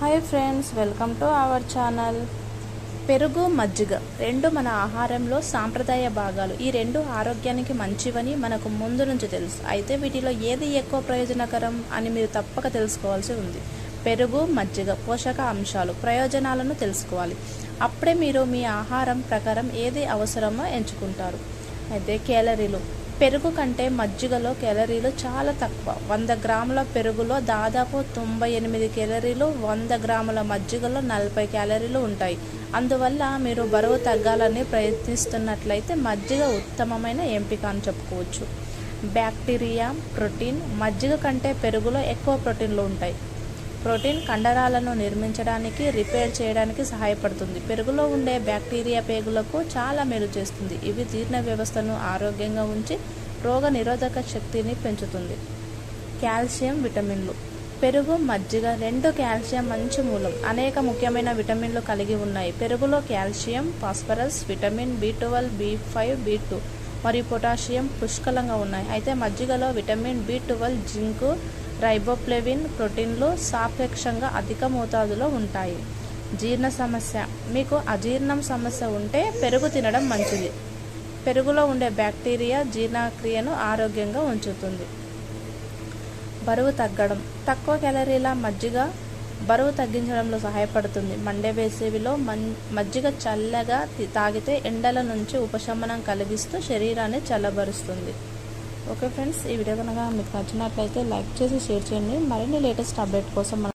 Hi friends welcome to our channel. పెరుగు మజ్జిగ రెండు మన ఆహారంలో సాంప్రదాయ భాగాలు. ఈ రెండు ఆరోగ్యానికి మంచివని మనకు ముందు నుంచి తెలుసు. అయితే వీటిలో ఏది ఎక్కువ ప్రయోజనకరం అని మీరు తప్పక తెలుసుకోవాల్సి ఉంది. పెరుగు మజ్జిగ పోషక అంశాలు ప్రయోజనాలను తెలుసుకోవాలి. అప్పుడే మీరు మీ ఆహారం ప్రకారం ఏది అవసరమో ఎంచుకుంటారు. అయితే క్యాలరీలు పెరుగు కంటే మజ్జిగలో క్యాలరీలు చాలా తక్కువ. వంద గ్రాముల పెరుగులో దాదాపు తొంభై ఎనిమిది కేలరీలు వంద గ్రాముల మజ్జిగలో నలభై క్యాలరీలు ఉంటాయి. అందువల్ల మీరు బరువు తగ్గాలని ప్రయత్నిస్తున్నట్లయితే మజ్జిగ ఉత్తమమైన ఎంపిక అని చెప్పుకోవచ్చు. బ్యాక్టీరియా ప్రోటీన్ మజ్జిగ కంటే పెరుగులో ఎక్కువ ప్రోటీన్లు ఉంటాయి. ప్రోటీన్ కండరాలను నిర్మించడానికి రిపేర్ చేయడానికి సహాయపడుతుంది. పెరుగులో ఉండే బ్యాక్టీరియా పేగులకు చాలా మేలు చేస్తుంది. ఇవి జీర్ణ వ్యవస్థను ఆరోగ్యంగా ఉంచి రోగ నిరోధక శక్తిని పెంచుతుంది. కాల్షియం విటమిన్లు. పెరుగు మజ్జిగ రెండు కాల్షియం మంచి మూలం. అనేక ముఖ్యమైన విటమిన్లు కలిగి ఉన్నాయి. పెరుగులో calcium phosphorus vitamin B twelve B five B two మరియు పొటాషియం పుష్కలంగా ఉన్నాయి. అయితే మజ్జిగలో vitamin B twelve zinc riboflavin ప్రోటీన్లు సాపేక్షంగా అధిక మోతాదులో ఉంటాయి. జీర్ణ సమస్య. మీకు అజీర్ణం సమస్య ఉంటే పెరుగు తినడం మంచిది. పెరుగులో ఉండే బ్యాక్టీరియా జీర్ణక్రియను ఆరోగ్యంగా ఉంచుతుంది. బరువు తగ్గడం. తక్కువ క్యాలరీల మజ్జిగ బరువు తగ్గించడంలో సహాయపడుతుంది. మండే వేసవిలో మన్ మజ్జిగ చల్లగా తాగితే ఎండల నుంచి ఉపశమనం కలిగిస్తూ శరీరాన్ని చల్లబరుస్తుంది. ఓకే ఫ్రెండ్స్ ఈ వీడియో కనుక మీకు నచ్చినట్లయితే లైక్ చేసి షేర్ చేయండి. మరిన్ని లేటెస్ట్ అప్డేట్ కోసం